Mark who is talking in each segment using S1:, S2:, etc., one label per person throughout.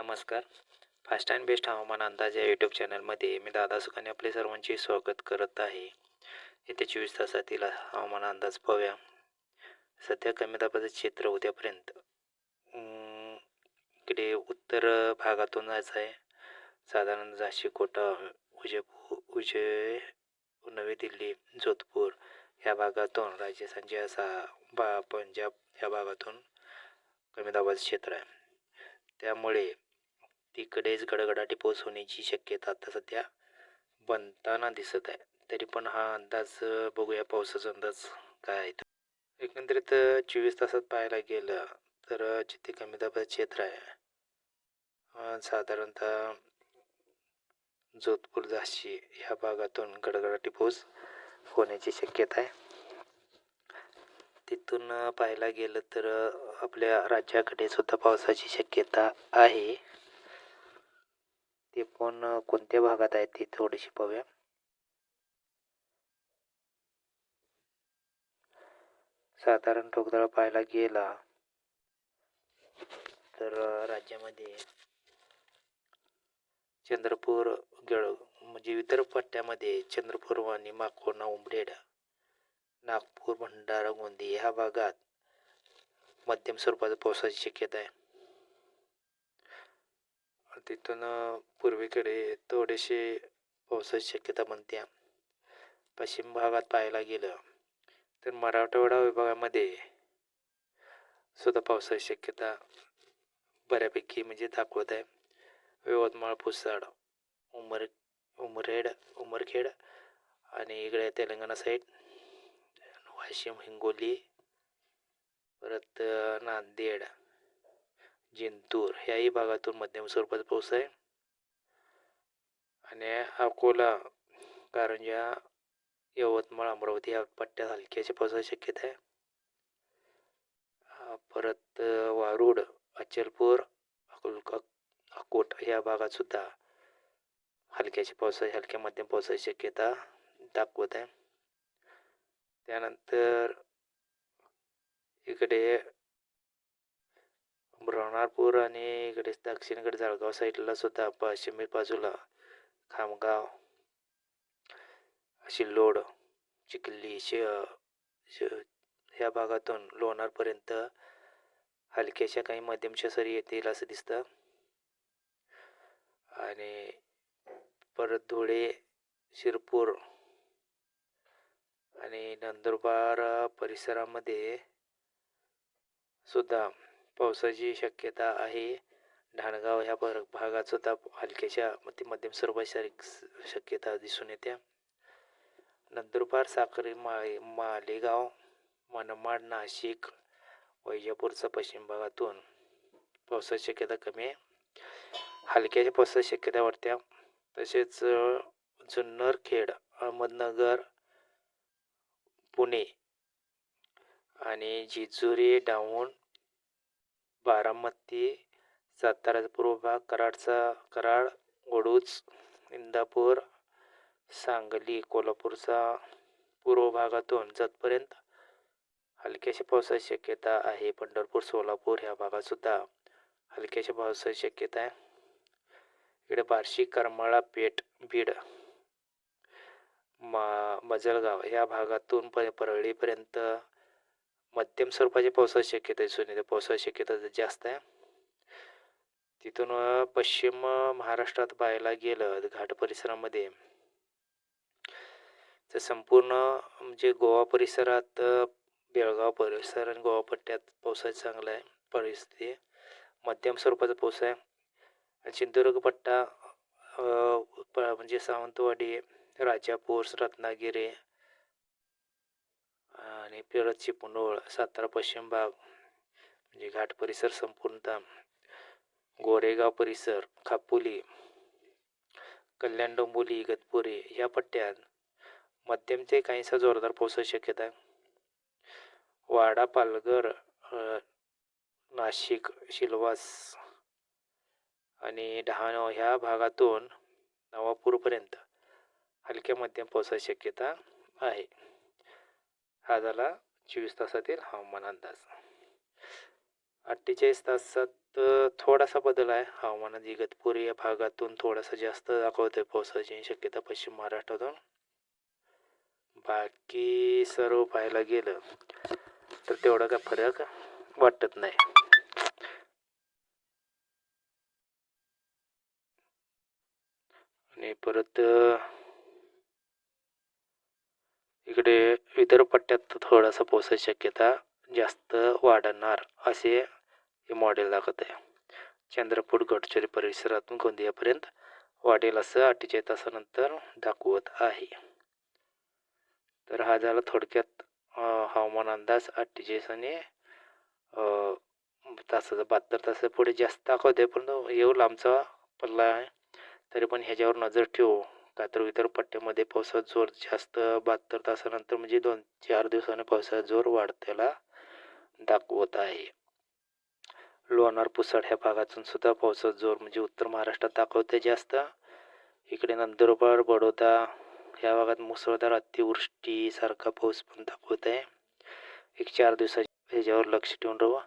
S1: नमस्कार. Fast and best हवामान अंदाज या यूट्यूब चॅनलमध्ये मी दादा सुखाने आपले सर्वांचे स्वागत करत आहे. येत्या चोवीस तासातील हवामान अंदाज पाहूया. सध्या कमी दाबाचं क्षेत्र उद्यापर्यंत इकडे उत्तर भागातून जायचं आहे. साधारण झाशी कोटा उजयपूर उजय नवी दिल्ली जोधपूर ह्या भागातून राजस्थानचे असा बा पंजाब या भागातून कमी दाबाचं क्षेत्र आहे. त्यामुळे तिकडेच गडगडाटी पाऊस होण्याची शक्यता आता सध्या बनताना दिसत आहे. तरी पण हा अंदाज बघूया पावसाचा अंदाज काय आहे तो. एकंदरीत चोवीस तासात पाहायला गेलं तर जिथे कमी दाबाचं क्षेत्र आहे साधारणतः जोधपूर झाशी ह्या भागातून गडगडाटी पाऊस होण्याची शक्यता आहे. तिथून पाहायला गेलं तर आपल्या राज्याकडे सुद्धा पावसाची शक्यता आहे. ते पण कोणत्या भागात आहे ते थोडीशी पाहूया. साधारण ठोकदळ पाहायला गेला तर राज्यामध्ये चंद्रपूर गळ म्हणजे विदर्भ पट्ट्यामध्ये चंद्रपूर आणि माकोना उमरेड नागपूर भंडारा गोंदी ह्या भागात मध्यम स्वरूपाचा पावसाची शक्यता आहे. तिथून पूर्वीकडे पूर्वेकडे थोडेसे पावसाची शक्यता बनते पश्चिम भागात पाहायला गेलं तर मराठवाडा विभागामध्ये सुद्धा पावसाची शक्यता बऱ्यापैकी म्हणजे दाखवत आहे. यवतमाळ पुसाड उमर उमरेड उमरखेड आणि इकडे तेलंगणा साईड वाशिम हिंगोली परत नांदेड. जिंतूर ह्याही भागातून मध्यम स्वरूपात पाऊस आहे. आणि अकोला कारंजा यवतमाळ अमरावती या पट्ट्यात हलक्याच्या पावसाची शक्यता आहे. परत वारूड अचलपूर अकोलका अकोट या भागात सुद्धा हलक्याची पावसाची हलक्या मध्यम पावसाची शक्यता दाखवत आहे. त्यानंतर इकडे ब्रह्मपूर आणि इकडे दक्षिणकडे जळगाव साईडला सुद्धा पश्चिमे बाजूला खामगाव. सिल्लोड चिखली श श ह्या भागातून लोणारपर्यंत हलक्याशा काही मध्यमशा सरी येतील असं दिसतं. आणि परत धुळे शिरपूर आणि नंदुरबार परिसरामध्ये सुद्धा पावसाची शक्यता आहे. ढाणगाव ह्या भर भागात सुद्धा हलक्याच्या ते मध्यम स्वरूपाची शक्यता दिसून येते नंदुरबार साखरी माळे मालेगाव मनमाड नाशिक वैजापूरचा पश्चिम भागातून पावसाची शक्यता कमी आहे. हलक्याच्या पावसाची शक्यता वाढत्या. तसेच जुन्नर जुन्नरखेड अहमदनगर पुणे आणि जिजुरी डाऊन बारामती साताराचा पूर्व भाग कराडचा कराड वडूज इंदापूर सांगली कोल्हापूरचा पूर्व भागातून जतपर्यंत हलक्याशा पावसाची शक्यता आहे. पंढरपूर सोलापूर ह्या भागातसुद्धा हलक्याशा पावसाची शक्यता आहे. इकडे बार्शी करमाळा पेठ बीड मा मजलगाव ह्या भागातून प परळीपर्यंत मध्यम स्वरूपाची पावसाची शक्यता दिसून येते पावसाची शक्यता जास्त आहे. तिथून पश्चिम महाराष्ट्रात पाहायला गेलं घाट परिसरामध्ये तर संपूर्ण म्हणजे गोवा परिसरात बेळगाव परिसर आणि गोवा पट्ट्यात पावसाचं चांगला आहे. परिस्थिती मध्यम स्वरूपाचा पाऊस आहे. आणि सिंधुदुर्ग पट्टा प म्हणजे सावंतवाडी राजापूर रत्नागिरी आणि परत चिपळूण सातारा पश्चिम भाग म्हणजे घाट परिसर संपूर्णतः गोरेगाव परिसर खापोली कल्याण डोंबोली इगतपुरी या पट्ट्यात मध्यम ते काहीसा जोरदार पावसाची शक्यता आहे. वाडा पालघर नाशिक शिलवास आणि डहाणू ह्या भागातून नवापूरपर्यंत हलक्या मध्यम पावसाची शक्यता आहे. हा झाला चोवीस तासातील हवामान अंदाज. अठ्ठेचाळीस तासात थोडासा बदल आहे. हवामानात इगतपुरी या भागातून थोडासा जास्त दाखवतोय पावसाची शक्यता पश्चिम महाराष्ट्रातून. बाकी सर्व पाहायला गेलं तर तेवढा काय फरक वाटत नाही. आणि परत इकडे विदर्भ पट्ट्यात थोडासा पावसाची शक्यता जास्त वाढणार असे हे मॉडेल दाखवत आहे चंद्रपूर गडचिरोली परिसरातून गोंदियापर्यंत वाढेल असं अठ्ठेचाळीस तासानंतर दाखवत आहे. तर हा झाला थोडक्यात हवामान अंदाज अठ्ठेचाळीस आणि तासाचा बहात्तर तास पुढे जास्त दाखवते परंतु येऊ लांबचा पल्ला आहे. तरी पण ह्याच्यावर नजर ठेवू. का तर पट्ट्यामध्ये पावसाचा जोर जास्त बहात्तर तासानंतर म्हणजे दोन चार दिवसाने पावसाचा जोर वाढतेला दाखवत आहे. लोणार पुसड ह्या भागातून सुद्धा पावसाचा जोर म्हणजे उत्तर महाराष्ट्रात दाखवते जास्त. इकडे नंदुरबार बडोदा ह्या भागात मुसळधार अतिवृष्टीसारखा पाऊस पण दाखवत आहे एक चार दिवसाच्या ह्याच्यावर लक्ष ठेवून राहू.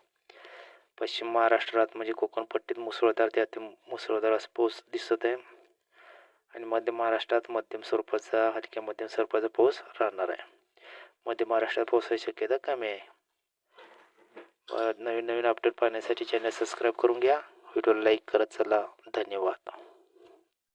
S1: पश्चिम महाराष्ट्रात म्हणजे कोकण पट्टीत मुसळधार ते अति मुसळधार पाऊस दिसत आहे आणि मध्य महाराष्ट्रात मध्यम स्वरूपाचा हलक्या मध्यम स्वरूपाचा पाऊस राहणार आहे. मध्य महाराष्ट्रात पावसाची शक्यता कमी आहे. नवीन नवीन अपडेट पाहण्यासाठी चॅनल सबस्क्राईब करून घ्या. व्हिडिओला लाईक करत चला. धन्यवाद.